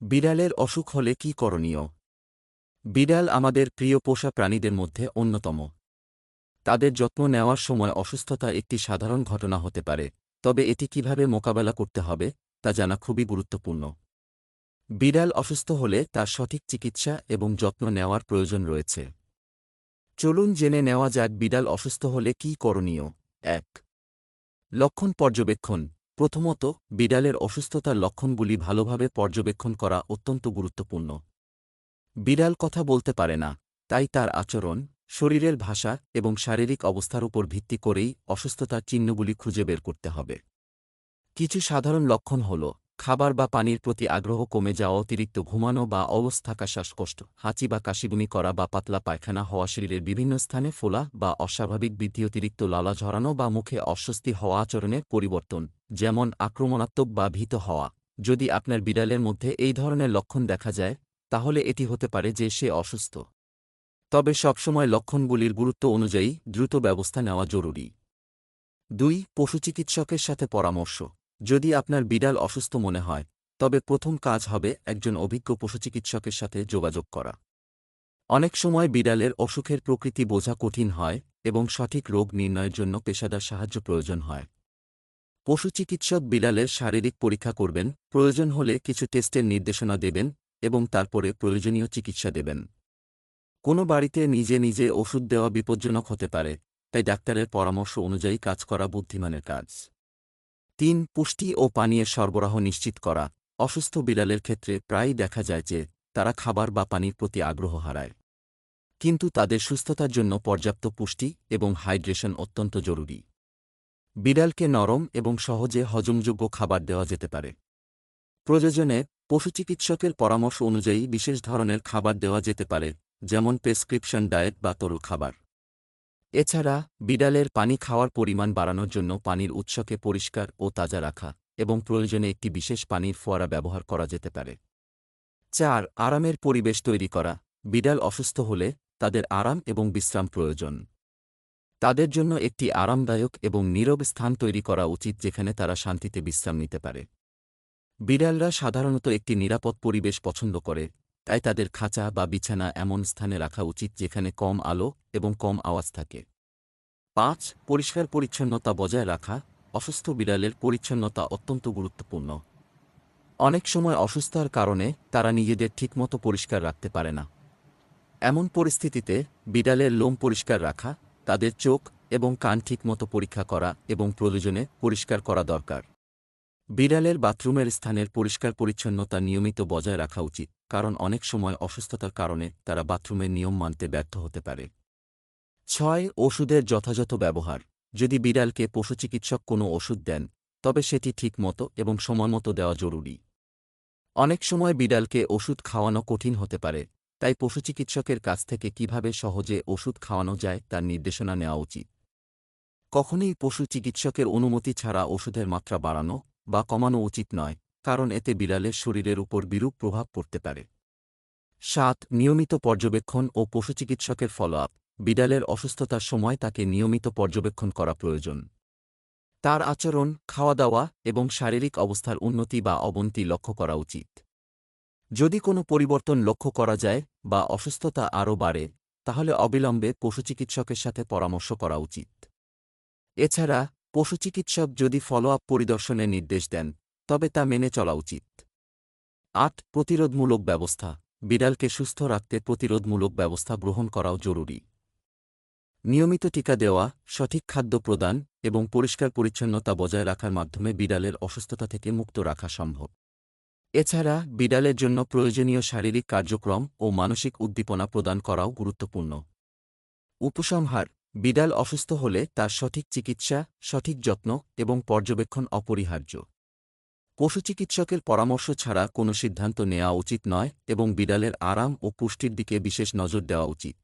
বিড়ালের অসুখ হলে কি করণীয়? বিড়াল আমাদের প্রিয় পোষা প্রাণীদের মধ্যে অন্যতম। তাদের যত্ন নেওয়ার সময় অসুস্থতা একটি সাধারণ ঘটনা হতে পারে, তবে এটি কীভাবে মোকাবেলা করতে হবে, তা জানা খুবই গুরুত্বপূর্ণ। বিড়াল অসুস্থ হলে তার সঠিক চিকিৎসা এবং যত্ন নেওয়ার প্রয়োজন রয়েছে। চলুন জেনে নেওয়া যাক বিড়াল অসুস্থ হলে কি করণীয়। এক, লক্ষণ পর্যবেক্ষণ। প্রথমত, বিড়ালের অসুস্থতার লক্ষণগুলি ভালোভাবে পর্যবেক্ষণ করা অত্যন্ত গুরুত্বপূর্ণ। বিড়াল কথা বলতে পারে না, তাই তার আচরণ, শরীরের ভাষা এবং শারীরিক অবস্থার উপর ভিত্তি করেই অসুস্থতার চিহ্নগুলি খুঁজে বের করতে হবে। কিছু সাধারণ লক্ষণ হল খাবার বা পানির প্রতি আগ্রহ কমে যাওয়া, অতিরিক্ত ঘুমানো বা অবস্থা থাকা শ্বাসকষ্ট, হাঁচি বা কাশিবুমি করা বা পাতলা পায়খানা হওয়া শরীরের বিভিন্ন স্থানে ফোলা বা অস্বাভাবিক বৃদ্ধি, অতিরিক্ত লালা ঝরানো বা মুখে অস্বস্তি হওয়া আচরণের পরিবর্তন, যেমন আক্রমণাত্মক বা ভীত হওয়া। যদি আপনার বিড়ালের মধ্যে এই ধরনের লক্ষণ দেখা যায়, তাহলে এটি হতে পারে যে সে অসুস্থ। তবে সবসময় লক্ষণগুলির গুরুত্ব অনুযায়ী দ্রুত ব্যবস্থা নেওয়া জরুরি। দুই পশুচিকিৎসকের সাথে পরামর্শ। যদি আপনার বিড়াল অসুস্থ মনে হয়, তবে প্রথম কাজ হবে একজন অভিজ্ঞ পশুচিকিৎসকের সাথে যোগাযোগ করা। অনেক সময় বিড়ালের অসুখের প্রকৃতি বোঝা কঠিন হয় এবং সঠিক রোগ নির্ণয়ের জন্য পেশাদার সাহায্য প্রয়োজন হয়। পশুচিকিৎসক বিড়ালের শারীরিক পরীক্ষা করবেন, প্রয়োজন হলে কিছু টেস্টের নির্দেশনা দেবেন এবং তারপরে প্রয়োজনীয় চিকিৎসা দেবেন। কোনো বাড়িতে নিজে নিজে ওষুধ দেওয়া বিপজ্জনক হতে পারে, তাই ডাক্তারের পরামর্শ অনুযায়ী কাজ করা বুদ্ধিমানের কাজ। তিন পুষ্টি ও পানীয় সরবরাহ নিশ্চিত করা। অসুস্থ বিড়ালের ক্ষেত্রে প্রায়ই দেখা যায় যে, তারা খাবার বা পানির প্রতি আগ্রহ হারায়। কিন্তু তাদের সুস্থতার জন্য পর্যাপ্ত পুষ্টি এবং হাইড্রেশন অত্যন্ত জরুরি। বিড়ালকে নরম এবং সহজে হজমযোগ্য খাবার দেওয়া যেতে পারে। প্রয়োজনে পশুচিকিৎসকের পরামর্শ অনুযায়ী বিশেষ ধরনের খাবার দেওয়া যেতে পারে, যেমন প্রেসক্রিপশন ডায়েট বা তরল খাবার। এছাড়া, বিড়ালের পানি খাওয়ার পরিমাণ বাড়ানোর জন্য পানির উৎসকে পরিষ্কার ও তাজা রাখা এবং প্রয়োজনে একটি বিশেষ পানির ফোয়ারা ব্যবহার করা যেতে পারে। চার, আরামের পরিবেশ তৈরি করা। বিড়াল অসুস্থ হলে তাদের আরাম এবং বিশ্রাম প্রয়োজন। তাদের জন্য একটি আরামদায়ক এবং নীরব স্থান তৈরি করা উচিত যেখানে তারা শান্তিতে বিশ্রাম নিতে পারে। বিড়ালরা সাধারণত একটি নিরাপদ পরিবেশ পছন্দ করে তাই তাদের খাঁচা বা বিছানা এমন স্থানে রাখা উচিত যেখানে কম আলো এবং কম আওয়াজ থাকে। পাঁচ, পরিষ্কার পরিচ্ছন্নতা বজায় রাখা, অসুস্থ বিড়ালের পরিচ্ছন্নতা অত্যন্ত গুরুত্বপূর্ণ। অনেক সময় অসুস্থতার কারণে তারা নিজেদের ঠিকমতো পরিষ্কার রাখতে পারে না। এমন পরিস্থিতিতে বিড়ালের লোম পরিষ্কার রাখা, তাদের চোখ এবং কান ঠিকমতো পরীক্ষা করা এবং প্রয়োজনে পরিষ্কার করা দরকার। বিড়ালের বাথরুমের স্থানের পরিষ্কার পরিচ্ছন্নতা নিয়মিত বজায় রাখা উচিত, কারণ অনেক সময় অসুস্থতার কারণে তারা বাথরুমের নিয়ম মানতে ব্যর্থ হতে পারে। ছয়, ওষুধের যথাযথ ব্যবহার। যদি বিড়ালকে পশুচিকিৎসক কোনো ওষুধ দেন, তবে সেটি ঠিকমতো এবং সময়মতো দেওয়া জরুরি। অনেক সময় বিড়ালকে ওষুধ খাওয়ানো কঠিন হতে পারে, তাই পশুচিকিৎসকের কাছ থেকে কীভাবে সহজে ওষুধ খাওয়ানো যায় তার নির্দেশনা নেওয়া উচিত। কখনই পশু চিকিৎসকের অনুমতি ছাড়া ওষুধের মাত্রা বাড়ানো বা কমানো উচিত নয়, কারণ এতে বিড়ালের শরীরের উপর বিরূপ প্রভাব পড়তে পারে। সাত, নিয়মিত পর্যবেক্ষণ ও পশুচিকিৎসকের ফলো আপ বিড়ালের অসুস্থতার সময় তাকে নিয়মিত পর্যবেক্ষণ করা প্রয়োজন। তার আচরণ খাওয়া দাওয়া এবং শারীরিক অবস্থার উন্নতি বা অবনতি লক্ষ্য করা উচিত। যদি কোনো পরিবর্তন লক্ষ্য করা যায় বা অসুস্থতা আরও বাড়ে, তাহলে অবিলম্বে পশুচিকিৎসকের সাথে পরামর্শ করা উচিত। এছাড়া পশুচিকিৎসক যদি ফলো আপ পরিদর্শনের নির্দেশ দেন, তবে তা মেনে চলা উচিত। আট, প্রতিরোধমূলক ব্যবস্থা। বিড়ালকে সুস্থ রাখতে প্রতিরোধমূলক ব্যবস্থা গ্রহণ করাও জরুরি। নিয়মিত টিকা দেওয়া, সঠিক খাদ্য প্রদান এবং পরিষ্কার পরিচ্ছন্নতা বজায় রাখার মাধ্যমে বিড়ালের অসুস্থতা থেকে মুক্ত রাখা সম্ভব। এছাড়া, বিড়ালের জন্য প্রয়োজনীয় শারীরিক কার্যক্রম ও মানসিক উদ্দীপনা প্রদান করাও গুরুত্বপূর্ণ। উপসংহার বিড়াল অসুস্থ হলে তার সঠিক চিকিৎসা, সঠিক যত্ন এবং পর্যবেক্ষণ অপরিহার্য। পশু চিকিৎসকের পরামর্শ ছাড়া কোনো সিদ্ধান্ত নেওয়া উচিত নয় এবং বিড়ালের আরাম ও পুষ্টির দিকে বিশেষ নজর দেওয়া উচিত।